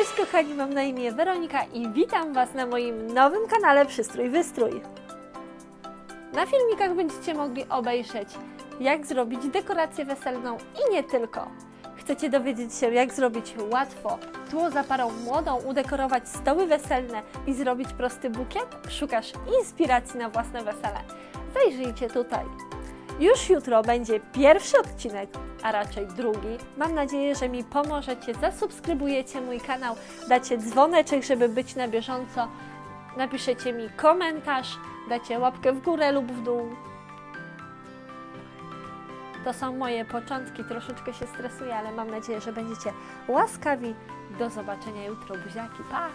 Cześć kochani, mam na imię Weronika i witam Was na moim nowym kanale Przystrój Wystrój. Na filmikach będziecie mogli obejrzeć, jak zrobić dekorację weselną i nie tylko. Chcecie dowiedzieć się, jak zrobić łatwo tło za parą młodą, udekorować stoły weselne i zrobić prosty bukiet? Szukasz inspiracji na własne wesele? Zajrzyjcie tutaj. Już jutro będzie pierwszy odcinek, a raczej drugi. Mam nadzieję, że mi pomożecie, zasubskrybujecie mój kanał, dacie dzwoneczek, żeby być na bieżąco, napiszecie mi komentarz, dacie łapkę w górę lub w dół. To są moje początki, troszeczkę się stresuję, ale mam nadzieję, że będziecie łaskawi. Do zobaczenia jutro, buziaki, pa!